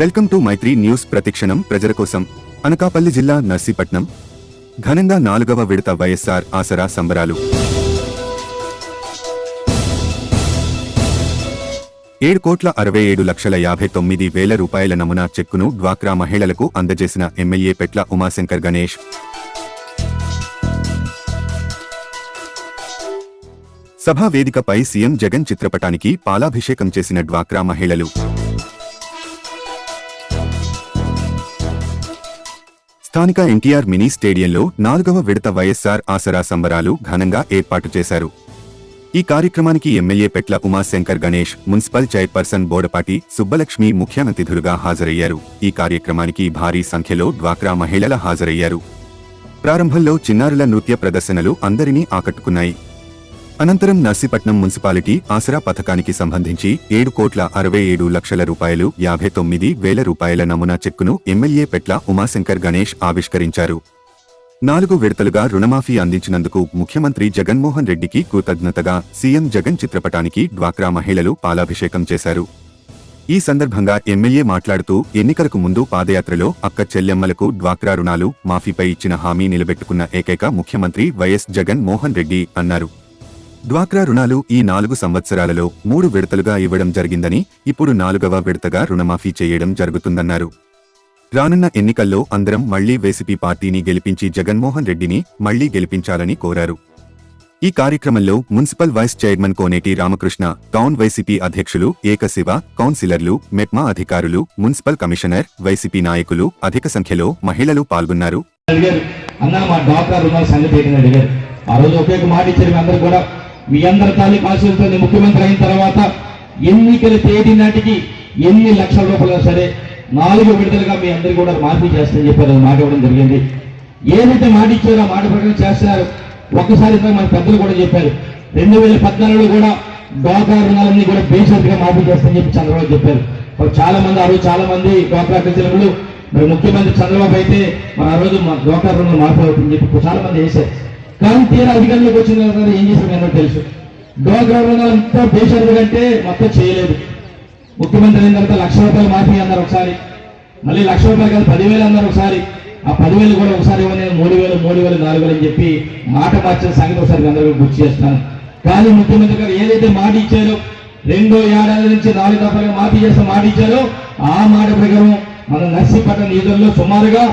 Welcome to Maitri news ప్రతిక్షణం ప్రజల కోసం. అనకాపల్లి జిల్లా నర్సీపట్నం. ఘనంగా నాలుగవ విడత వైఎస్ఆర్ ఆసరా సంబరాలు. ఏడు కోట్ల అరవై ఏడు లక్షల యాభై తొమ్మిది వేల రూపాయల నమూనా చెక్కును డ్వాక్రా మహిళలకు అందజేసిన ఎమ్మెల్యే పెట్ల ఉమాశంకర్ గణేష్. సభా వేదికపై సీఎం జగన్ చిత్రపటానికి పాలాభిషేకం చేసిన డ్వాక్రా మహిళలు. స్థానిక ఎన్టీఆర్ మినీ స్టేడియంలో నాలుగవ విడత వైఎస్ఆర్ ఆసరా సంబరాలు ఘనంగా ఏర్పాటు చేశారు. ఈ కార్యక్రమానికి MLA Petla Umashankar Ganesh municipal chairperson Bodapati Subbalakshmi ముఖ్య అతిథులుగా హాజరయ్యారు. ఈ కార్యక్రమానికి భారీ సంఖ్యలో డ్వాక్రా మహిళల హాజరయ్యారు. ప్రారంభంలో చిన్నారుల నృత్య ప్రదర్శనలు అందరినీ ఆకట్టుకున్నాయి. అనంతరం నర్సీపట్నం మున్సిపాలిటీ ఆసరా పథకానికి సంబంధించి ఏడు కోట్ల అరవై ఏడు లక్షల రూపాయలు యాభై తొమ్మిది వేల రూపాయల నమూనా చెక్కును ఎమ్మెల్యే పెట్ల ఉమాశంకర్ గణేష్ ఆవిష్కరించారు. నాలుగు విడతలుగా రుణమాఫీ అందించినందుకు ముఖ్యమంత్రి జగన్మోహన్ రెడ్డికి కృతజ్ఞతగా సీఎం జగన్ చిత్రపటానికి డ్వాక్రా మహిళలు పాలాభిషేకం చేశారు. ఈ సందర్భంగా ఎమ్మెల్యే మాట్లాడుతూ ఎన్నికలకు ముందు పాదయాత్రలో అక్క చెల్లెమ్మలకు డ్వాక్రా రుణాలు మాఫీపై ఇచ్చిన హామీ నిలబెట్టుకున్న ఏకైక ముఖ్యమంత్రి వైఎస్ జగన్ మోహన్ రెడ్డి అన్నారు. డ్వాక్రా రుణాలు ఈ నాలుగు సంవత్సరాలలో మూడు విడతలుగా ఇవ్వడం జరిగిందని ఇప్పుడు నాలుగవ విడతగా రుణమాఫీ చేయడం జరుగుతుందన్నారు. రానున్న ఎన్నికల్లో అందరం మళ్ళీ వైసీపీ పార్టీని గెలిపించి జగన్మోహన్ రెడ్డిని మళ్ళీ గెలిపించాలని కోరారు. ఈ కార్యక్రమంలో municipal vice chairman Koneti Ramakrishna town YCP అధ్యక్షులు ఏకశివ కౌన్సిలర్లు మెక్మా అధికారులు మున్సిపల్ కమిషనర్ వైసీపీ నాయకులు అధిక సంఖ్యలో మహిళలు పాల్గొన్నారు. అన్న మా డాక్టర్ రుణాల సంగతి ఆ రోజు ఒకే ఒక మాట ఇచ్చారు మీ కూడా. మీ అందరి తాలూకు ఆశీస్సులతో నేను ముఖ్యమంత్రి అయిన తర్వాత ఎన్నికల తేదీ నాటికి ఎన్ని లక్షల రూపాయలు సరే నాలుగు విడతలుగా మీ అందరికీ కూడా మాఫీ చేస్తానని చెప్పారు అది మాట ఇవ్వడం జరిగింది. ఏదైతే మాట ఇచ్చారో ఆ మాట ప్రకారం చేస్తున్నారు. ఒక్కసారి మన పెద్దలు కూడా చెప్పారు. రెండు వేల పద్నాలుగులో కూడా డోకా రుణాలన్నీ కూడా బేషరతుగా మాఫీ చేస్తానని చెప్పి చంద్రబాబు చెప్పారు. చాలా మంది ఆ రోజు చాలా మంది డోకా ప్రజలు మరి ముఖ్యమంత్రి చంద్రబాబు అయితే మన ఆ రోజు డోకా రుణాలు మాఫీ అవుతుందని చెప్పి చాలా మంది వేశారు. కానీ తీరా అధికారంలోకి వచ్చిన తర్వాత ఏం చేశారు తెలుసు? డోగ్రా రుణాలు అంతా బేషరతుగా కంటే మొత్తం చేయలేదు. ముఖ్యమంత్రి అయిన తర్వాత లక్ష రూపాయలు మాఫీ అన్నారు ఒకసారి. మళ్ళీ లక్ష రూపాయలు కాదు పదివేలు అన్నారు ఒకసారి. ఆ పదివేలు కూడా ఒకసారి ఇవ్వలేదు మూడు వేలు మూడు వేలు నాలుగు వేలు అని చెప్పి మాట మార్చిన సంగతి ఒకసారి అందరూ గుర్తు చేస్తాను. కానీ ముఖ్యమంత్రి గారు ఏదైతే మాట ఇచ్చారో రెండో ఏడాది నుంచి నాలుగు దఫాలుగా మాఫీ చేస్తే మాట ఇచ్చారో ఆ మాట ప్రకారం మన నర్సీపట్నం నిధుల్లో సుమారుగా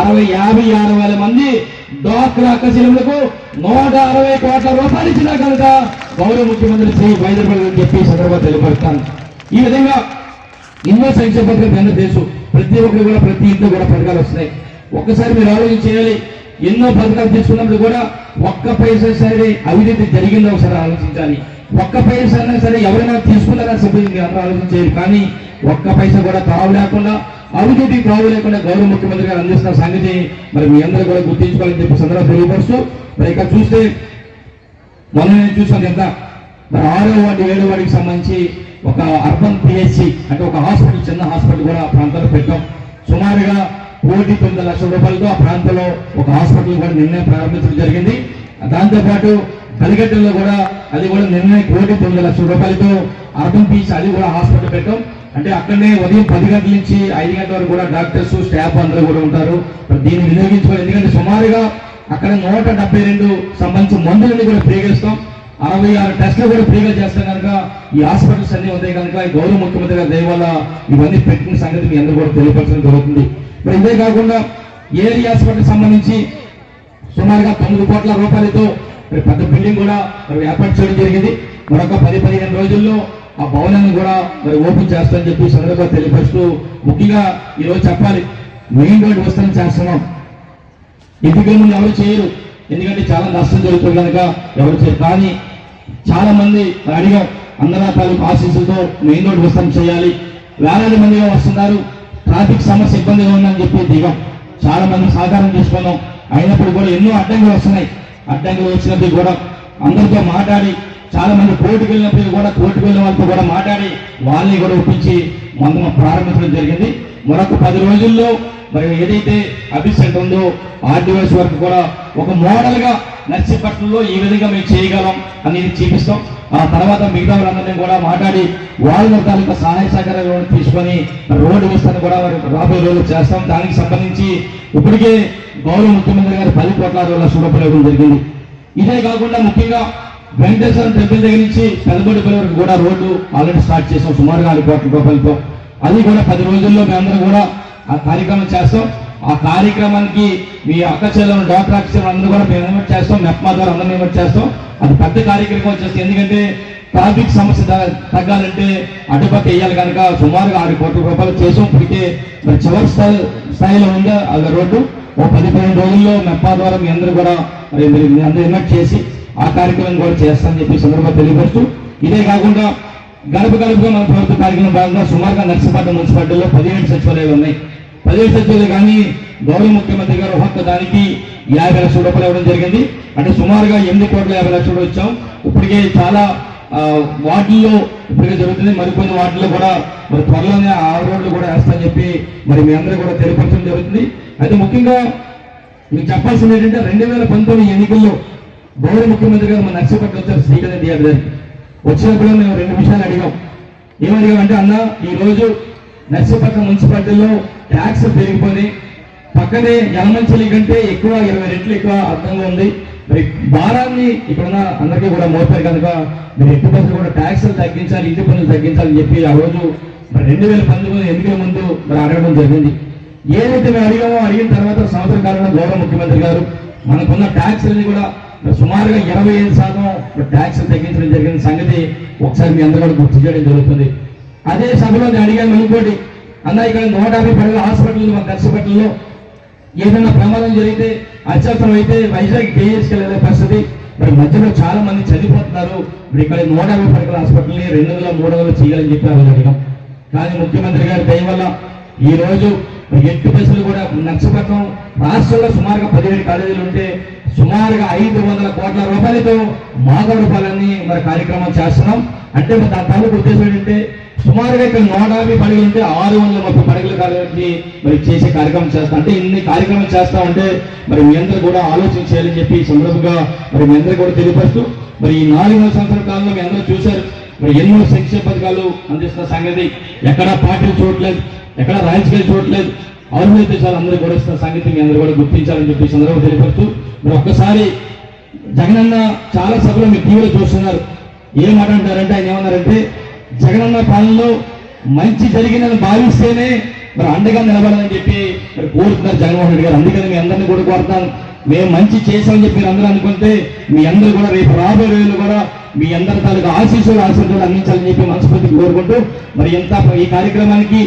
అరవై యాభై ఆరు వేల మంది డ్వాక్రా కశీలములకు నూట అరవై కోట్ల రూపాయలు ఇచ్చినా కనుక గౌరవ ముఖ్యమంత్రి శ్రీ వైద్యపల్లి అని చెప్పి ఈ సందర్భంగా తెలియపరుస్తాను. ఈ విధంగా ఎన్నో సంక్షేమ పథకాలు మీ అందరూ తెలుసు. ప్రతి ఒక్కరు కూడా ప్రతి ఇంట్లో కూడా పథకాలు వస్తున్నాయి. ఒక్కసారి మీరు ఆలోచన చేయాలి. ఎన్నో పథకాలు తీసుకున్నప్పుడు కూడా ఒక్క పైసా సరే అవినీతి జరిగిందో ఒకసారి ఆలోచించాలి. ఒక్క పైసా అయినా సరే ఎవరైనా తీసుకున్నారా సభ్యులు? అందరూ ఆలోచన కానీ ఒక్క పైసా కూడా తావు లేకుండా అవినీతికి తావు లేకుండా గౌరవ ముఖ్యమంత్రి గారు అందిస్తున్న సంగతి మరి మీ అందరూ కూడా గుర్తించుకోవాలని చెప్పి సందర్భం తెలియపరుస్తూ మరి ఇక్కడ చూస్తే మొన్న నేను చూసాను ఎంత మరి ఆరో వాటి ఏడో వాటికి సంబంధించి ఒక అర్బన్ పిహెచ్సి అంటే ఒక హాస్పిటల్ చిన్న హాస్పిటల్ కూడా ఆ ప్రాంతంలో పెట్టాం. సుమారుగా కోటి తొమ్మిది లక్షల రూపాయలతో ఆ ప్రాంతంలో ఒక హాస్పిటల్ కూడా నిర్ణయం ప్రారంభించడం జరిగింది. దాంతోపాటు కలిగడ్డల్లో కూడా అది కూడా నిర్ణయం కోటి తొమ్మిది లక్షల రూపాయలతో అర్బన్ పీచ్ అది కూడా హాస్పిటల్ పెట్టాం. అంటే అక్కడనే ఉదయం పది గంటల నుంచి ఐదు గంటల వరకు కూడా డాక్టర్స్ స్టాఫ్ అందరూ కూడా ఉంటారు. మరి దీన్ని వినియోగించుకోవాలి. ఎందుకంటే సుమారుగా అక్కడ నూట డెబ్బై రెండు సంబంధించిన మందులని కూడా ఫ్రీగా ఇస్తాం అరవై ఆరు టెస్టులు కూడా ఫ్రీగా చేస్తాం కనుక ఈ హాస్పిటల్స్ అన్ని ఉన్నాయి కనుక ఈ గౌరవ ముఖ్యమంత్రి గారి దయ వల్ల ఇవన్నీ పెట్టిన సంగతి మీ అందరూ కూడా తెలియపరచడం జరుగుతుంది. మరి ఇదే కాకుండా ఏరి హాస్పిటల్ సంబంధించి సుమారుగా తొమ్మిది కోట్ల రూపాయలతో మరి పెద్ద బిల్డింగ్ కూడా మరి ఏర్పాటు చేయడం జరిగింది. మరొక పది పదిహేను రోజుల్లో ఆ భవనాన్ని కూడా మరి ఓపెన్ చేస్తామని చెప్పి సందర్భంగా తెలియపరుస్తూ ముఖ్యంగా ఈరోజు చెప్పాలి మెయిన్ రోడ్ వస్తాను చేస్తున్నాం. ఇంటికి ముందు ఎవరు చేయరు. ఎందుకంటే చాలా నష్టం జరుగుతుంది కనుక ఎవరు చేయరు. కానీ చాలా మంది మరి అడిగాం అందరూ తాలూకు ఆశీస్సులతో మెయిన్ రోడ్ వస్తాం చేయాలి. వేలాది మందిగా వస్తున్నారు. ట్రాఫిక్ సమస్య ఇబ్బందిగా ఉందని చెప్పి దిగాం. చాలా మంది సహకారం తీసుకున్నాం. అయినప్పుడు కూడా ఎన్నో అడ్డంకులు వస్తున్నాయి. అడ్డంకులు వచ్చినప్పుడు కూడా అందరితో మాట్లాడి చాలా మంది కోర్టుకు వెళ్ళినప్పుడు కూడా కోర్టుకు వెళ్ళిన వాళ్ళతో కూడా మాట్లాడి వాళ్ళని కూడా ఒప్పించి మనం ప్రారంభించడం జరిగింది. మరొక పది రోజుల్లో మరి ఏదైతే అభిస్ ఉందో ఆర్డివైస్ వరకు కూడా ఒక మోడల్గా నర్సీపట్నంలో ఈ విధంగా మేము చేయగలం అనేది చూపిస్తాం. ఆ తర్వాత మిగతా వాళ్ళందరినీ కూడా మాట్లాడి వాళ్ళ తాలూకా సహాయ సహకారాలు తీసుకొని రోడ్డు విస్తరణ కూడా మరి రాబోయే రోజులు చేస్తాం. దానికి సంబంధించి ఇప్పటికే గౌరవ ముఖ్యమంత్రి గారు పది కోట్ల రూపాయల చూడపలేవడం జరిగింది. ఇదే కాకుండా ముఖ్యంగా వెంకటేశ్వరం టెంపుల్ దగ్గర నుంచి పెదబడిపల్లి వరకు కూడా రోడ్డు ఆల్రెడీ స్టార్ట్ చేసాం. సుమారు నాలుగు కోట్ల రూపాయలతో. అది కూడా పది రోజుల్లో మేమందరం కూడా ఆ కార్యక్రమం చేస్తాం. ఆ కార్యక్రమానికి మీ అక్క చెల్లెలు డాక్టర్ అక్క చెల్లెలు అందరూ కూడా మేము ఇన్వైట్ చేస్తాం. మెప్మా ద్వారా అందరం ఇన్వైట్ చేస్తాం. అది పెద్ద కార్యక్రమం వచ్చేసి ఎందుకంటే ట్రాఫిక్ సమస్య త- తగ్గాలంటే అటుపక్క వేయాలి కనుక సుమారుగా ఆరు కోట్ల రూపాయలు చేసాం. ఇప్పటికే మరి చివరి స్థాయి స్థాయిలో ఉంది? ఆ రోడ్డు. ఓ పది పదిహేను రోజుల్లో మెప్పా ద్వారా మీ అందరూ కూడా మరి మీరు మీ అందరూ ఇన్వైట్ చేసి ఆ కార్యక్రమం కూడా చేస్తామని చెప్పి సందర్భంగా తెలియపరుస్తూ ఇదే కాకుండా గడప గడపగా మన ప్రభుత్వ కార్యక్రమం భాగంగా సుమారుగా నర్సీపట్నం మున్సిపాలిటీలో పదిహేడు సచివాలయాలు ఉన్నాయి. పదిహేడు సచివాలయాలు కానీ గౌరవ ముఖ్యమంత్రి గారు ఒక్క దానికి యాభై లక్షల రూపాయలు ఇవ్వడం జరిగింది. అంటే సుమారుగా ఎనిమిది కోట్ల యాభై లక్షలు వచ్చాం ఇప్పటికే చాలా వార్డుల్లో ఇప్పటికే జరుగుతుంది. మరికొన్ని వార్డుల్లో కూడా మరి త్వరలోనే ఆ రోడ్లు కూడా వేస్తామని చెప్పి మరి మీ అందరూ కూడా తెలియపరచడం జరుగుతుంది. అయితే ముఖ్యంగా మీకు చెప్పాల్సింది ఏంటంటే రెండు వేల పంతొమ్మిది ఎన్నికల్లో గౌరవ ముఖ్యమంత్రి గారు మన నర్సీపట్నం వచ్చారు శ్రీకరణ రెడ్డి దగ్గరికి వచ్చినప్పుడు మేము రెండు విషయాలు అడిగాం. ఏమడిగామంటే అన్న ఈరోజు రోజు నర్సీపట్నం మున్సిపాలిటీలో ట్యాక్స్ పెరిగిపోయి పక్కనే యలమంచిలి కంటే ఎక్కువ ఇరవై రెట్లు ఎక్కువ అర్థంగా ఉంది. మరి భారాన్ని ఇక్కడున్న అందరికీ కూడా మోపారు కనుక మీరు ఎట్టి బస్సులు కూడా ట్యాక్సులు తగ్గించాలి ఇంటి పనులు తగ్గించాలని చెప్పి ఆ రోజు మరి రెండు వేల పంతొమ్మిది ఎన్నికల ముందు మరి అడగడం జరిగింది. ఏదైతే మేము అడిగామో అడిగిన తర్వాత సంవత్సరం కాలంలో గౌరవ ముఖ్యమంత్రి గారు మనకున్న ట్యాక్స్ కూడా సుమారుగా ఇరవై ఐదు శాతం ట్యాక్స్ తగ్గించడం జరిగిన సంగతి ఒకసారి మీ అందరూ గుర్తు చేయడం జరుగుతుంది. అదే సభలో నేను అడిగాను ఇంకోటి. అన్న ఇక్కడ నూట యాభై పడగల హాస్పిటల్ ఉంది మన దర్శపట్నంలో ఏదైనా ప్రమాదం జరిగితే అత్యవసరం అయితే వైజాగ్ కేఎస్కి వెళ్ళే పరిస్థితి. మరి మధ్యలో చాలా మంది చనిపోతున్నారు. మరి ఇక్కడ నూట యాభై పడకల హాస్పిటల్ని రెండు వందల మూడు వందలు చేయాలని చెప్పి అడిగాం. కానీ ముఖ్యమంత్రి గారి దయ వల్ల ఈ రోజు ఎట్టి బస్సులు కూడా నర్సపట్నం రాష్ట్రంలో సుమారుగా పదిహేడు కాలేజీలు ఉంటే సుమారుగా ఐదు వందల కోట్ల రూపాయలతో మాధవ రూపాయలన్నీ మరి కార్యక్రమం చేస్తున్నాం. అంటే మరి దాని తాలూకు ఉద్దేశం ఏంటంటే సుమారుగా ఇక్కడ నూట యాభై పడగలు ఉంటే ఆరు వందల ముప్పై పడగల కాలేజీ మరి చేసే కార్యక్రమం చేస్తాం అంటే ఇన్ని కార్యక్రమం చేస్తా ఉంటే మరి మీ అందరూ కూడా ఆలోచించాలని చెప్పి సందర్భంగా మరి మీ అందరూ కూడా తెలియపరుస్తూ మరి ఈ నాలుగు వందల సంవత్సరాల కాలంలో మీ అందరూ చూశారు. మరి ఎన్నో సంక్షేమ పథకాలు అందిస్తున్న సంగతి ఎక్కడా పార్టీలు చూడలేదు ఎక్కడ రాజకీయాలు చూడట్లేదు. అవసరమైతే చాలా అందరూ కూడా ఇస్తున్న సంగతి మీ అందరూ కూడా గుర్తించాలని చెప్పి అందరూ సందర్భంగా తెలియపరుస్తూ మరి ఒక్కసారి జగనన్న చాలా సభలో మీరు టీవీలో చూస్తున్నారు. ఏం మాట అంటారంటే ఆయన ఏమన్నారంటే జగనన్న పాలనలో మంచి జరిగిందని భావిస్తేనే మరి అండగా నిలబడాలని చెప్పి మరి కోరుతున్నారు జగన్మోహన్ రెడ్డి గారు. అందుకని మీ అందరినీ కూడా కోరుతాను. మేము మంచి చేశామని చెప్పి మీరు అందరూ అనుకుంటే మీ అందరూ కూడా రేపు రాబోయే రోజులు కూడా మీ అందరి తాలూకు ఆశీస్సులు ఆశీర్వాదాలు అందించాలని చెప్పి మనస్ఫూర్తిగా కోరుకుంటూ మరి ఎంత ఈ కార్యక్రమానికి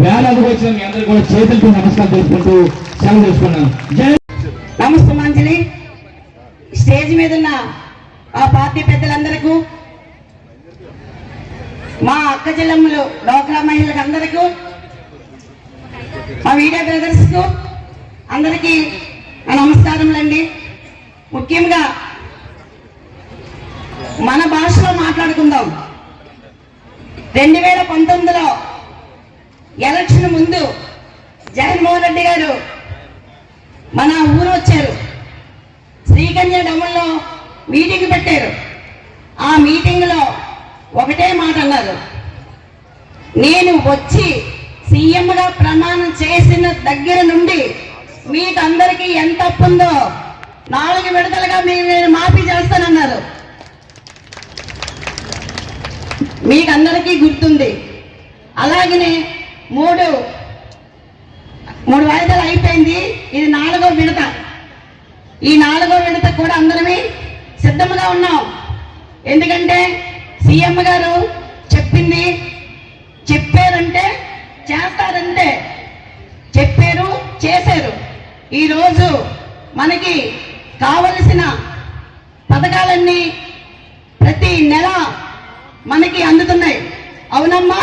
వేలాది వచ్చిన మీ అందరూ కూడా చేతులతో నమస్కారం చేసుకుంటూ సెలవు చేసుకున్నాను నమస్తే మంజలి. స్టేజ్ మీద ఉన్న ఆ పార్టీ పెద్దలందరికీ మా అక్క చెల్లెమ్మలు డోక్రా మహిళలకు అందరికీ మా వీడియో బ్రదర్స్కు అందరికీ నమస్కారములండి. ముఖ్యంగా మన భాషలో మాట్లాడుకుందాం. రెండు వేల పంతొమ్మిదిలో ఎలక్షన్ ముందు జగన్మోహన్ రెడ్డి గారు మన ఊరు వచ్చారు. శ్రీకన్య డమ్ముల్లో మీటింగ్ పెట్టారు. ఆ మీటింగ్లో ఒకటే మాట అన్నారు. నేను వచ్చి సీఎంగా ప్రమాణం చేసిన దగ్గర నుండి మీకు అందరికీ ఎంత అప్పు ఉందో నాలుగు విడతలుగా మీరు నేను మాఫీ చేస్తానన్నారు. మీకు అందరికీ గుర్తుంది. అలాగనే మూడు మూడు వాయిదాలు అయిపోయింది. ఇది నాలుగో విడత. ఈ నాలుగో విడత కూడా అందరమే సిద్ధంగా ఉన్నాం. ఎందుకంటే సీఎం గారు చెప్పింది చెప్పారంటే చేస్తారంటే చెప్పారు చేశారు. ఈరోజు మనకి కావలసిన పథకాలన్నీ ప్రతి నెల మనకి అందుతున్నాయి. అవునమ్మా?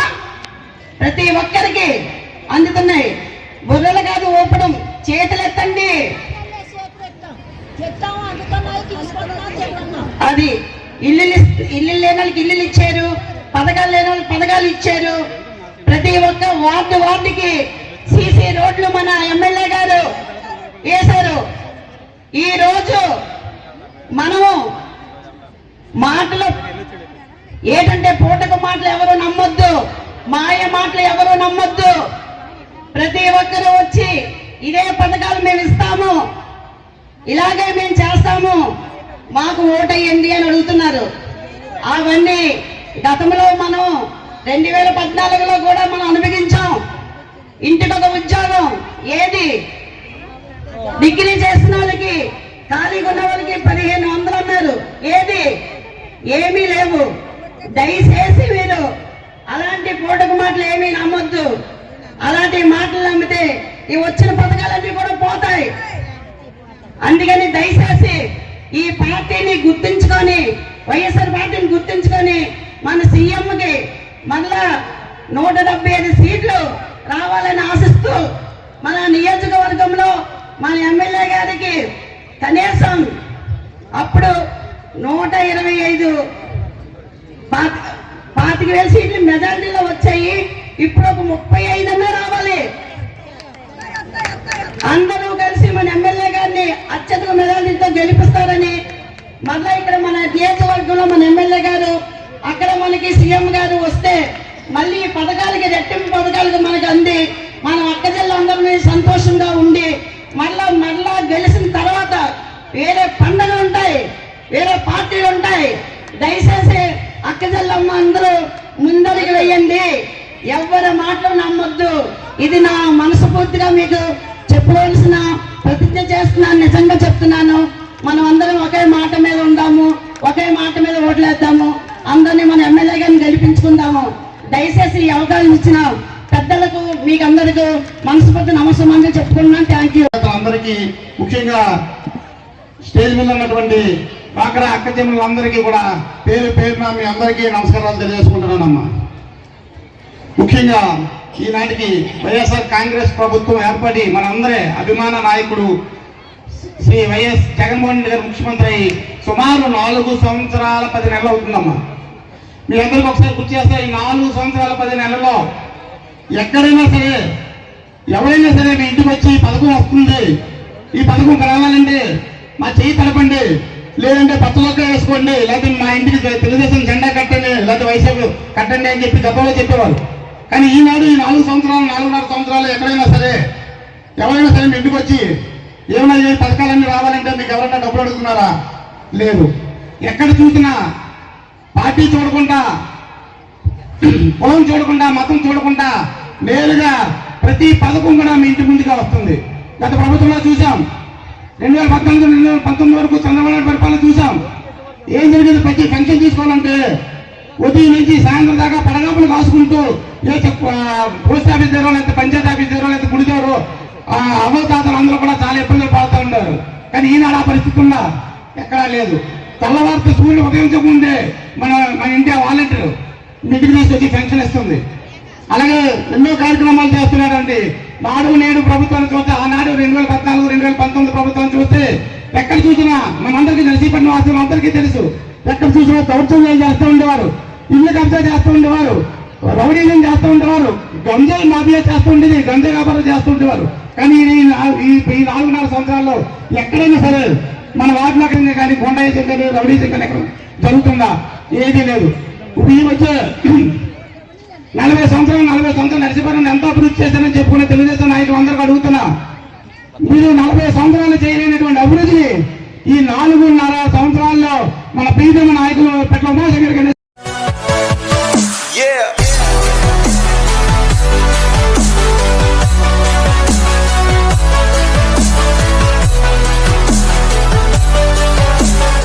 ప్రతి ఒక్కరికి అందుతున్నాయి. బుర్రలు కాదు ఊపడం. చేతులు ఎత్తండి చెప్తాము అది ఇల్లు ఇల్లు లేని వాళ్ళకి ఇల్లులు ఇచ్చారు. పథకాలు లేని వాళ్ళకి పథకాలు ఇచ్చారు. ప్రతి ఒక్క వార్డు వార్డుకి సీసీ రోడ్లు మన ఎమ్మెల్యే గారు వేశారు. ఈ రోజు మనము మాటలు ఏంటంటే పూటకు మాటలు ఎవరు నమ్మొద్దు మాయ మాటలు ఎవరు నమ్మొద్దు. ప్రతి ఒక్కరూ వచ్చి ఇదే పథకాలు మేము ఇస్తాము. ఇలాగే మేము చేస్తాము. మాకు ఓటయ్యండి అని అడుగుతున్నారు. అవన్నీ గతంలో మనం రెండు వేల పద్నాలుగులో కూడా మనం అనుభవించాం. ఇంటికి ఒక ఉద్యోగం ఏది? డిగ్రీ చేసిన వాళ్ళకి ఖాళీగా ఉన్న వాళ్ళకి పదిహేను వందలు అన్నారు. ఏది? ఏమీ లేవు. దయచేసి మీరు అలాంటి పూటకు మాటలు ఏమీ నమ్మొద్దు. అలాంటి మాటలు నమ్మితే ఈ వచ్చిన పథకాలన్నీ కూడా పోతాయి. అందుకని దయచేసి ఈ పార్టీని గుర్తించుకొని వైఎస్ఆర్ పార్టీని గుర్తించుకొని మన సీఎంకి మళ్ళా నూట డెబ్బై ఐదు సీట్లు రావాలని ఆశిస్తూ మన నియోజకవర్గంలో మన ఎమ్మెల్యే గారికి కనీసం అప్పుడు నూట ఇరవై ఐదు పాతిక వేల సీట్లు మెజార్టీలో వచ్చాయి. ఇప్పుడు ఒక ముప్పై ఐదు రావాలి. అందరూ కలిసి మన ఎమ్మెల్యే గారిని అత్యధిక మెజార్టీతో గెలిపిస్తారని మళ్ళా ఇక్కడ మన నియోజకవర్గంలో మన ఎమ్మెల్యే గారు అక్కడ మనకి సీఎం గారు వస్తే మళ్ళీ ఈ పథకాలకి రెట్టింపు పథకాలకు మనకు అంది. మన అక్క జిల్లందరినీ సంతోషంగా ఉండి మళ్ళా మళ్ళా గెలిచిన తర్వాత వేరే పండుగలు ఉంటాయి వేరే పార్టీలు ఉంటాయి. దయచేసి అక్కజల్లమ్మ అందరూ ముందరికి వెయ్యండి ఎవరి మాటలు నమ్మొద్దు. ఇది నా మనస్ఫూర్తిగా మీకు చెప్పవలసిన ప్రతిజ్ఞ చేస్తున్నాను నిజంగా చెప్తున్నాను. మనం అందరం ఒకే మాట మీద ఉందాము ఒకే మాట మీద ఓట్లేద్దాము. అందరినీ మన ఎమ్మెల్యే గారిని గెలిపించుకుందాము. దయచేసి ఈ అవకాశం ఇచ్చిన పెద్దలకు మీకు అందరికీ మనస్ఫూర్తి నమస్కారం చెప్పుకుంటున్నాను. థ్యాంక్ యూ అందరికీ ముఖ్యంగా స్టేజ్ మీద ఉన్నటువంటి అక్కడ అక్క చెల్లెలందరికీ కూడా పేరు పేరున మీ అందరికీ నమస్కారాలు తెలియజేసుకుంటున్నానమ్మా. ముఖ్యంగా ఈనాటికి వైఎస్ఆర్ కాంగ్రెస్ ప్రభుత్వం ఏర్పడి మనందరి అభిమాన నాయకుడు శ్రీ వైఎస్ జగన్మోహన్ రెడ్డి గారు ముఖ్యమంత్రి అయి సుమారు నాలుగు సంవత్సరాల పది నెలలు అవుతుందమ్మా. మీ అందరికీ ఒకసారి గుర్తు చేస్తే ఈ నాలుగు సంవత్సరాల పది నెలల్లో ఎక్కడైనా సరే ఎవరైనా సరే మీ ఇంటికి వచ్చి ఈ పథకం వస్తుంది. ఈ పథకం రావాలంటే మా చేయి తలపండి. లేదంటే పచ్చలొక్క వేసుకోండి లేకపోతే మా ఇంటికి తెలుగుదేశం జెండా కట్టండి లేకపోతే వైసీపీ కట్టండి అని చెప్పి గతంలో చెప్పేవారు కానీ ఈనాడు ఈ నాలుగు సంవత్సరాలు నాలుగున్నర సంవత్సరాలు ఎక్కడైనా సరే ఎవరైనా సరే మీ ఇంటికి వచ్చి ఏమైనా ఏ పథకాలన్నీ రావాలంటే మీకు ఎవరైనా డబ్బులు అడుగుతున్నారా? లేదు. ఎక్కడ చూసినా పార్టీ చూడకుండా కులం చూడకుండా మతం చూడకుండా నేరుగా ప్రతి పథకం కూడా మీ ఇంటి ముందుగా వస్తుంది. గత ప్రభుత్వంలో చూసాం. రెండు వేల పద్నాలుగు రెండు వేల పంతొమ్మిది వరకు చంద్రబాబు పరిపాలన చూసాం ఏం జరిగింది? ప్రతి పెన్షన్ తీసుకోవాలంటే ఉదయం నుంచి సాయంత్రం దాకా పడగాపులు కాసుకుంటూ ఏ పోస్ట్ ఆఫీస్ దగ్గర లేకపోతే పంచాయతీ ఆఫీస్ దగ్గర లేకపోతే గుడి దగ్గర ఆ అందరూ కూడా చాలా ఇబ్బందులు పడుతూ ఉంటారు కానీ ఈనాడు ఆ పరిస్థితి ఉందా ఎక్కడా లేదు. తెల్లవారితో సూర్యుడు ఉదయించకముందే మన మన ఇంటి వాలంటీర్. మిగిలిన వచ్చి పెన్షన్ ఇస్తుంది. అలాగే ఎన్నో కార్యక్రమాలు చేస్తున్నారండి నాడు నేడు ప్రభుత్వాన్ని చూస్తే ఆనాడు రెండు వేల పద్నాలుగు రెండు వేల పంతొమ్మిది ప్రభుత్వాన్ని చూస్తే ఎక్కడ చూసినా మనందరికీ నర్సీపట్నం వాసులు అందరికీ తెలుసు. ఎక్కడ చూసినా దౌర్జన్యాలు చేస్తూ ఉండేవారు. ఇల్లు కబ్జా చేస్తూ ఉండేవారు. రౌడీజం చేస్తూ ఉండేవారు. గంజాయి మాఫియా చేస్తూ ఉండేది. గంజాయి వ్యాపారం చేస్తూ ఉండేవారు. కానీ ఈ నా- ఈ నాలుగు నాలుగున్నర సంవత్సరాల్లో ఎక్కడైనా సరే మన వార్డులో కానీ కొండాయి కానీ రౌడీజం కానీ ఎక్కడ జరుగుతుందా? ఏదీ లేదు. ఇప్పుడు ఈ వచ్చే నలభై సంవత్సరాలు నలభై సంవత్సరాలు నడిచిపోయిన ఎంత అభివృద్ధి చేశారని చెప్పుకునే తెలుగుదేశం నాయకులు అందరికీ అడుగుతున్నా. మీరు నలభై సంవత్సరాలు చేయలేనటువంటి అభివృద్ధిని ఈ నాలుగున్నర సంవత్సరాల్లో మన ప్రీతమ నాయకులు పెట్ల ఉమాశంకర్